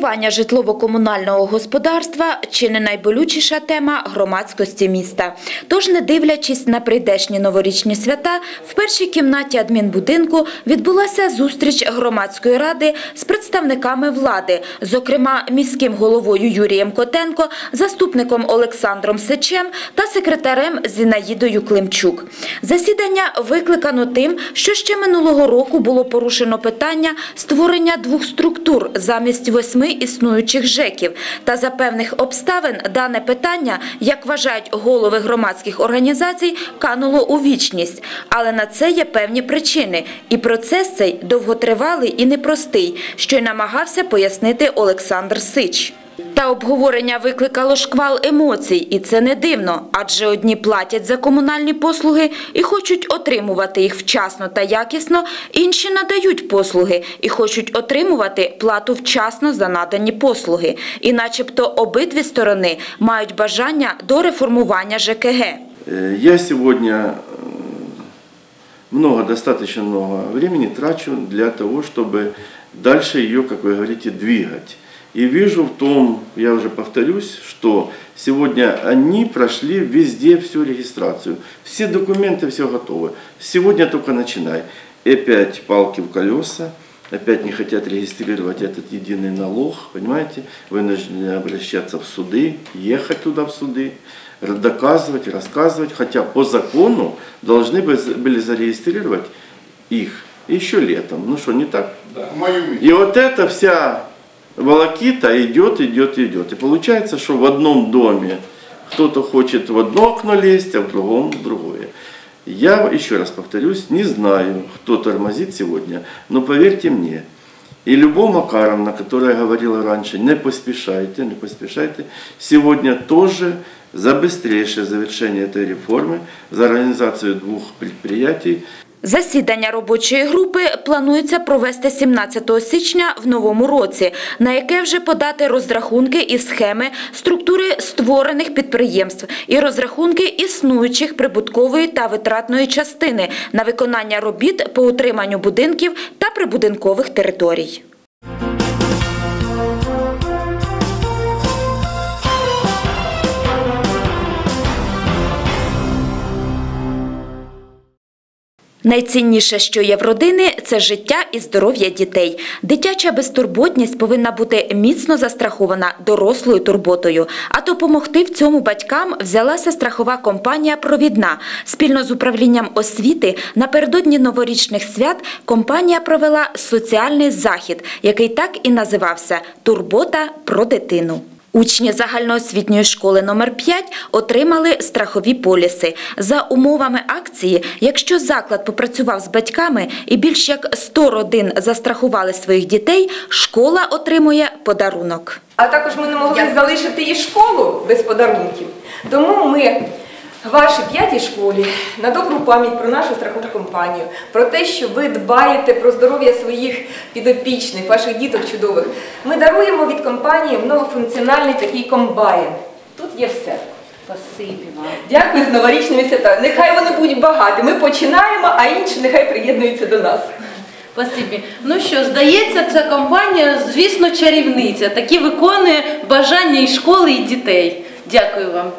Реформування житлово-комунального господарства чи не найболючіша тема громадськості міста. Тож, не дивлячись на прийдешні новорічні свята, в першій кімнаті адмінбудинку відбулася зустріч громадської ради з представниками влади, зокрема міським головою Юрієм Котенко, заступником Олександром Сечем та секретарем Зінаїдою Климчук. Засідання викликано тим, що ще минулого року було порушено питання створення двох структур замість восьми існуючих ЖЕКів. Та за певних обставин дане питання, як вважають голови громадських організацій, кануло у вічність. Але на це є певні причини. І процес цей довготривалий і непростий, що й намагався пояснити Олександр Сич. Та обговорення викликало шквал емоцій, і це не дивно, адже одні платять за комунальні послуги і хочуть отримувати їх вчасно та якісно, інші надають послуги і хочуть отримувати плату вчасно за надані послуги. І начебто обидві сторони мають бажання до реформування ЖКГ. Э, Я сегодня э, много, достаточно много времени трачу для того, чтобы дальше ее, как вы говорите, двигать. И вижу в том, я уже повторюсь, что сегодня они прошли везде всю регистрацию. Все документы, все готовы. Сегодня только начинай. И опять палки в колеса, опять не хотят регистрировать этот единый налог, понимаете? Вынуждены обращаться в суды, ехать туда в суды, доказывать, рассказывать, хотя по закону должны были зарегистрировать их еще летом. Ну что, не так? Да. И вот эта вся волокита идет, идет, идет. И получается, что в одном доме кто-то хочет в одно окно лезть, а в другом в другое. Я еще раз повторюсь, не знаю, кто тормозит сегодня, но поверьте мне, и Любовь Макаровна, которая говорила раньше, не поспешайте, не поспешайте, сегодня тоже за быстрейшее завершение этой реформы, за организацию двух предприятий, Засідання робочої групи планується провести 17 січня в новому році, на яке вже подати розрахунки і схеми структури створених підприємств і розрахунки існуючих прибуткової та витратної частини на виконання робіт по утриманню будинків та прибудинкових територій. Найцінніше, що є в родини, це життя і здоров'я дітей. Дитяча безтурботність повинна бути міцно застрахована дорослою турботою. А допомогти в цьому батькам взялася страхова компанія Провідна. Спільно з управлінням освіти напередодні новорічних свят компанія провела соціальний захід, який так і називався Турбота про дитину. Учні загальноосвітньої школи номер 5 отримали страхові поліси. За умовами акції, якщо заклад попрацював з батьками і більш як 100 родин застрахували своїх дітей, школа отримує подарунок. А також ми не могли залишити і школу без подарунків. Тому ми вашій п'ятій школі на добру пам'ять про нашу страхову компанію, про те, що ви дбаєте про здоров'я своїх підопічних, ваших діток чудових. Ми даруємо від компанії многофункціональний такий комбайн. Тут є все. Спасибі вам. Дякую з новорічними святами. Нехай вони будуть багаті. Ми починаємо, а інші нехай приєднуються до нас. Спасибі. Ну що, здається, ця компанія, звісно, чарівниця. Такі виконує бажання і школи, і дітей. Дякую вам.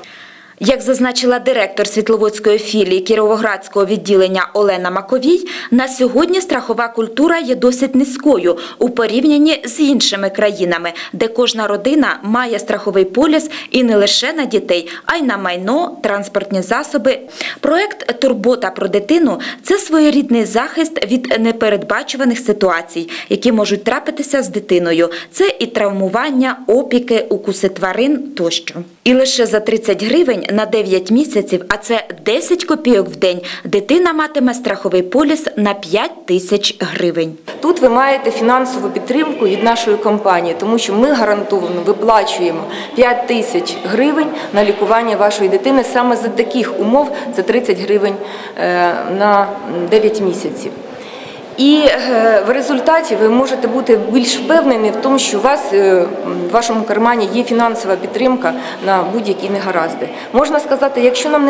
Як зазначила директор Світловодської філії Кіровоградського відділення Олена Маковій, на сьогодні страхова культура є досить низькою у порівнянні з іншими країнами, де кожна родина має страховий поліс і не лише на дітей, а й на майно, транспортні засоби. Проект Турбота про дитину це своєрідний захист від непередбачуваних ситуацій, які можуть трапитися з дитиною. Це і травмування, опіки, укуси тварин тощо. І лише за 30 гривень на 9 місяців, а це 10 копійок в день, дитина матиме страховий поліс на 5 тисяч гривень. Тут ви маєте фінансову підтримку від нашої компанії, тому що ми гарантовано виплачуємо 5 тисяч гривень на лікування вашої дитини саме за таких умов це 30 гривень е, на 9 місяців. І е, в результаті ви можете бути більш впевнені в тому, що у вас е, в вашому кармані є фінансова підтримка на будь-які негаразди. Можна сказати, якщо нам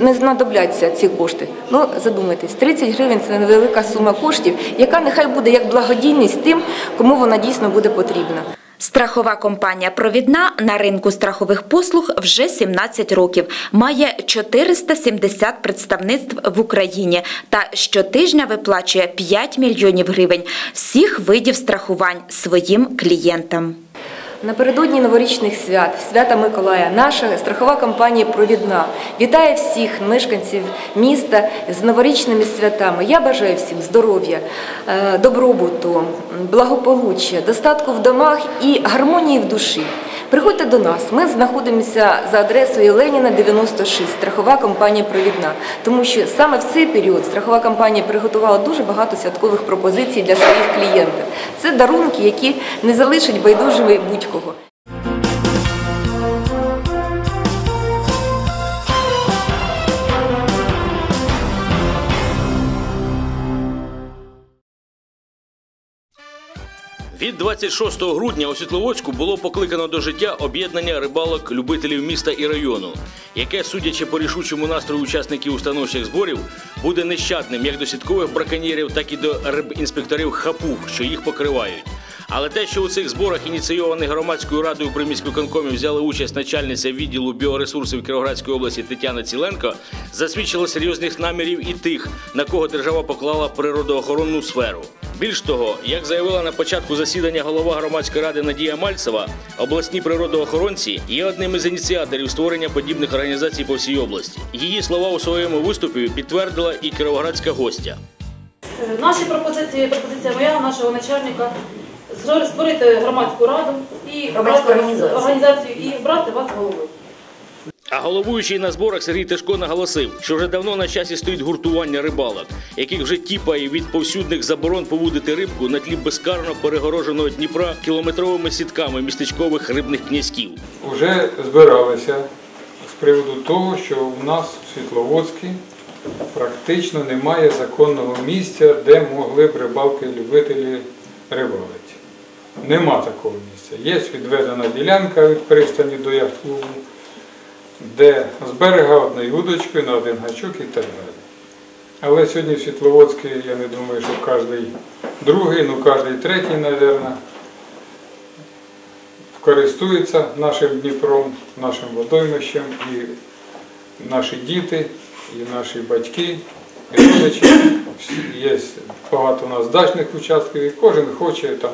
не знадобляться ці кошти, ну задумайтесь, 30 гривень це невелика сума коштів, яка нехай буде як благодійність тим, кому вона дійсно буде потрібна. Страхова компанія «Провідна» на ринку страхових послуг вже 17 років. Має 470 представництв в Україні та щотижня виплачує 5 мільйонів гривень всіх видів страхувань своїм клієнтам. Напередодні новорічних свят, свята Миколая, наша страхова компанія Провідна вітає всіх мешканців міста з новорічними святами. Я бажаю всім здоров'я, е, добробуту, благополуччя, достатку в домах і гармонії в душі. Приходьте до нас. Ми знаходимося за адресою Леніна 96, страхова компанія Провідна. Тому що саме в цей період страхова компанія приготувала дуже багато святкових пропозицій для своїх клієнтів. Це дарунки, які не залишать байдужими будь-кого. Від 26 грудня у Світловодську було покликано до життя об'єднання рибалок любителів міста і району, яке, судячи по рішучому настрою учасників установчих зборів, буде нещадним як до сіткових браконьєрів, так і до рибінспекторів хапуг, що їх покривають. Але те, що у цих зборах, ініційованих громадською радою при міськвиконкомі, взяли участь начальниця відділу біоресурсів Кіровоградської області Тетяна Ціленко, засвідчило серйозних намірів і тих, на кого держава поклала природоохоронну сферу. Більш того, як заявила на початку засідання голова громадської ради Надія Мальцева, обласні природоохоронці є одним із ініціаторів створення подібних організацій по всій області. Її слова у своєму виступі підтвердила і кіровоградська гостя. Е, Наші пропозиції, пропозиція моя, нашого начальника, створити громадську раду і Громадську організацію. організацію і брати вас головою. А головуючий на зборах Сергій Тишко наголосив, що вже давно на часі стоїть гуртування рибалок, яких вже тіпає від повсюдних заборон повудити рибку на тлі безкарно перегороженого Дніпра кілометровими сітками містечкових рибних князьків. Вже збиралися з приводу того, що у нас в Світловодській практично немає законного місця, де могли б рибалки любителі рибалити. Нема такого місця. Є відведена ділянка від пристані до яхт-клубу, де з берега одною удочкою на один гачок і так далі. Але сьогодні в Світловодській, я не думаю, що кожен другий, ну кожен третій, мабуть, користуються нашим Дніпром, нашим водоймищем, і наші діти, і наші батьки, і родичі. Є багато у нас дачних участків, і кожен хоче там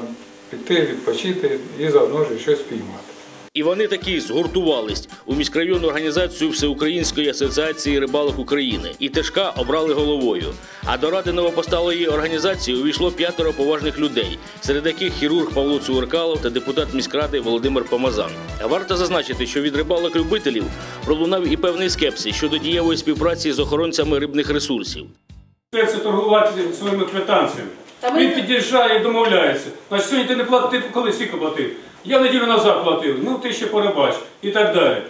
піти, відпочити і заодно ж щось піймати. І вони такі згуртувались у міськрайонну організацію Всеукраїнської асоціації рибалок України і Тишка обрали головою. А до ради новопосталої організації увійшло п'ятеро поважних людей, серед яких хірург Павло Цуверкалов та депутат міськради Володимир Помазан. Варто зазначити, що від рибалок любителів пролунав і певний скепсис щодо дієвої співпраці з охоронцями рибних ресурсів. Це торгувати своїми квитанціями. Він під'їжджає і домовляється. Значить, сьогодні ти не платив, коли скільки платив? Я неділю назад платив, ну ти ще порибач і так далі.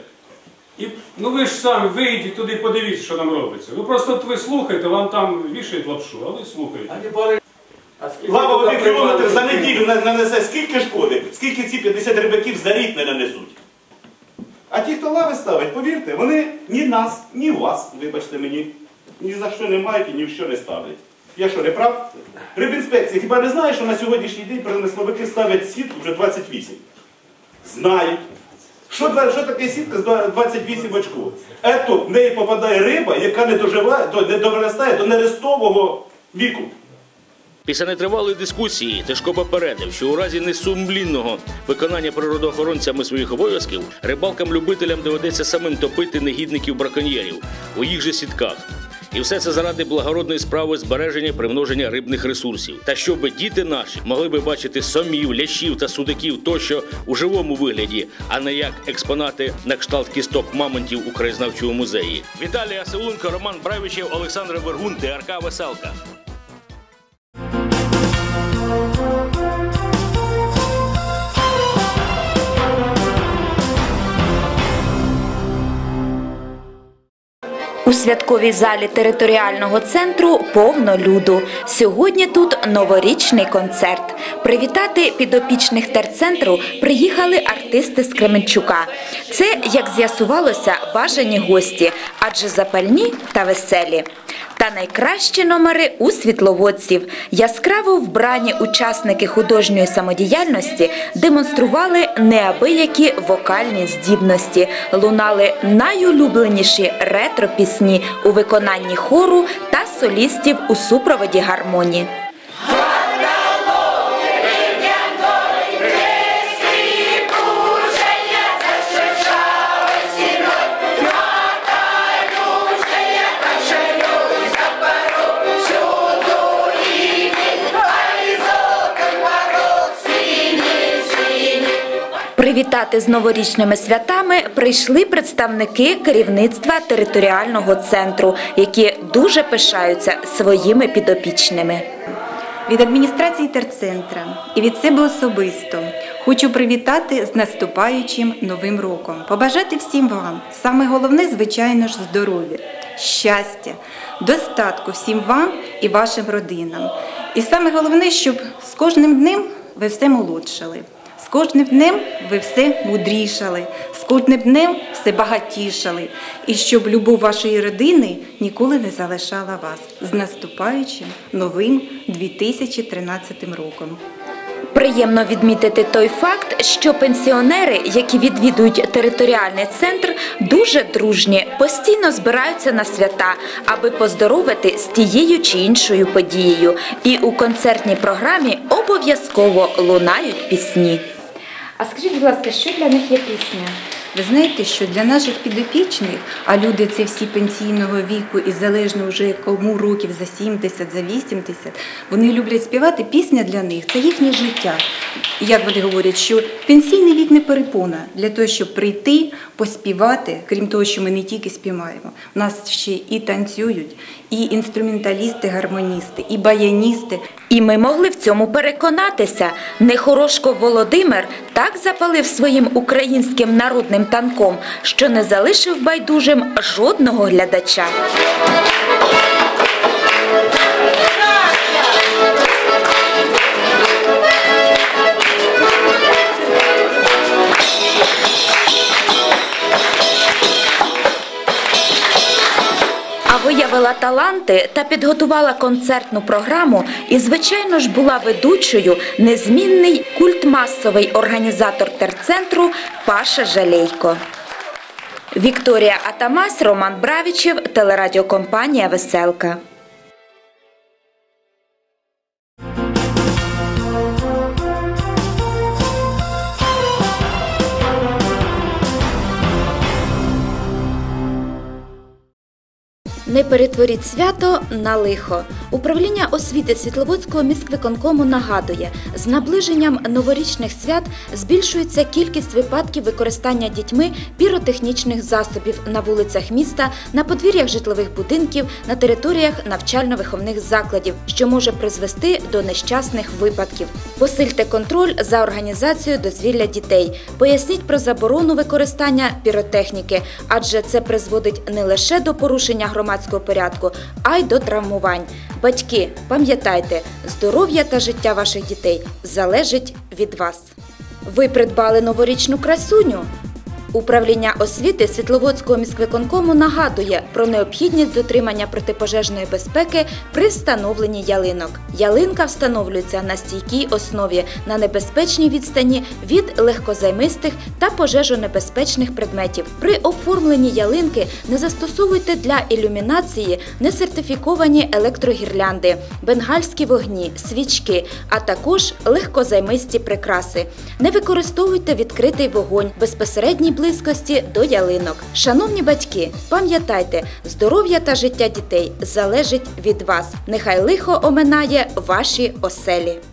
І, ну ви ж самі вийдіть туди, подивіться, що там робиться. Ви просто от ви слухаєте, вам там вішають лапшу, а ви слухаєте. Лава один кілометр за неділю нанесе скільки шкоди, скільки ці 50 рибаків за рік не нанесуть. А ті, хто лави ставить, повірте, вони ні нас, ні вас, вибачте мені, ні за що не мають і ні в що не ставлять. Я що, не прав? Рибінспекція хіба не знає, що на сьогоднішній день промисловики ставлять сітку вже 28? Знають. Що, що таке сітка з 28 очков? Ето в неї попадає риба, яка не доживає, до- не доростає до нерестового віку. Після нетривалої дискусії Тишко попередив, що у разі несумлінного виконання природоохоронцями своїх обов'язків рибалкам-любителям доведеться самим топити негідників браконьєрів у їх же сітках. І все це заради благородної справи збереження примноження рибних ресурсів. Та щоб діти наші могли би бачити сомів, лящів та судаків тощо у живому вигляді, а не як експонати на кшталт кісток мамонтів у краєзнавчому музеї. Віталія Селунко, Роман Бравічев, Олександр Вергун, ДРК Веселка. Святковій залі територіального центру повно люду. Сьогодні тут новорічний концерт. Привітати підопічних терцентру приїхали артисти з Кременчука. Це, як з'ясувалося, бажані гості, адже запальні та веселі. Та найкращі номери у світловодців. Яскраво вбрані учасники художньої самодіяльності демонстрували неабиякі вокальні здібності, лунали найулюбленіші ретро-пісні у виконанні хору та солістів у супроводі гармонії. Привітати з новорічними святами прийшли представники керівництва територіального центру, які дуже пишаються своїми підопічними. Від адміністрації терцентра і від себе особисто хочу привітати з наступаючим новим роком. Побажати всім вам саме головне, звичайно ж, здоров'я, щастя, достатку всім вам і вашим родинам. І саме головне, щоб з кожним днем ви все молодшали. З кожним днем ви все мудрішали, з кожним днем все багатішали, і щоб любов вашої родини ніколи не залишала вас з наступаючим новим 2013 роком. Приємно відмітити той факт, що пенсіонери, які відвідують територіальний центр, дуже дружні, постійно збираються на свята, аби поздоровити з тією чи іншою подією. І у концертній програмі обов'язково лунають пісні. А скажіть, будь ласка, що для них є пісня? Ви знаєте, що для наших підопічних, а люди це всі пенсійного віку і залежно вже кому років за 70, за 80, вони люблять співати. Пісня для них це їхнє життя. І Як вони говорять, що пенсійний вік не перепона для того, щоб прийти, поспівати, крім того, що ми не тільки співаємо. У нас ще і танцюють, і інструменталісти, гармоністи, і баяністи. І ми могли в цьому переконатися. Нехорошко Володимир так запалив своїм українським народним танком, що не залишив байдужим жодного глядача. Виявила таланти та підготувала концертну програму і, звичайно ж, була ведучою незмінний культмасовий організатор терцентру Паша Жалейко. Вікторія Атамас, Роман Бравічев, телерадіокомпанія Веселка. Не перетворіть свято на лихо. Управління освіти Світловодського міськвиконкому нагадує, з наближенням новорічних свят збільшується кількість випадків використання дітьми піротехнічних засобів на вулицях міста, на подвір'ях житлових будинків, на територіях навчально-виховних закладів, що може призвести до нещасних випадків. Посильте контроль за організацією дозвілля дітей. Поясніть про заборону використання піротехніки, адже це призводить не лише до порушення громадського порядку, а й до травмувань. Батьки, пам'ятайте, здоров'я та життя ваших дітей залежить від вас. Ви придбали новорічну красуню? Управління освіти Світловодського міськвиконкому нагадує про необхідність дотримання протипожежної безпеки при встановленні ялинок. Ялинка встановлюється на стійкій основі на небезпечній відстані від легкозаймистих та пожежонебезпечних предметів. При оформленні ялинки не застосовуйте для ілюмінації несертифіковані електрогірлянди, бенгальські вогні, свічки, а також легкозаймисті прикраси. Не використовуйте відкритий вогонь безпосередній близькості до ялинок. Шановні батьки, пам'ятайте, здоров'я та життя дітей залежить від вас. Нехай лихо оминає ваші оселі.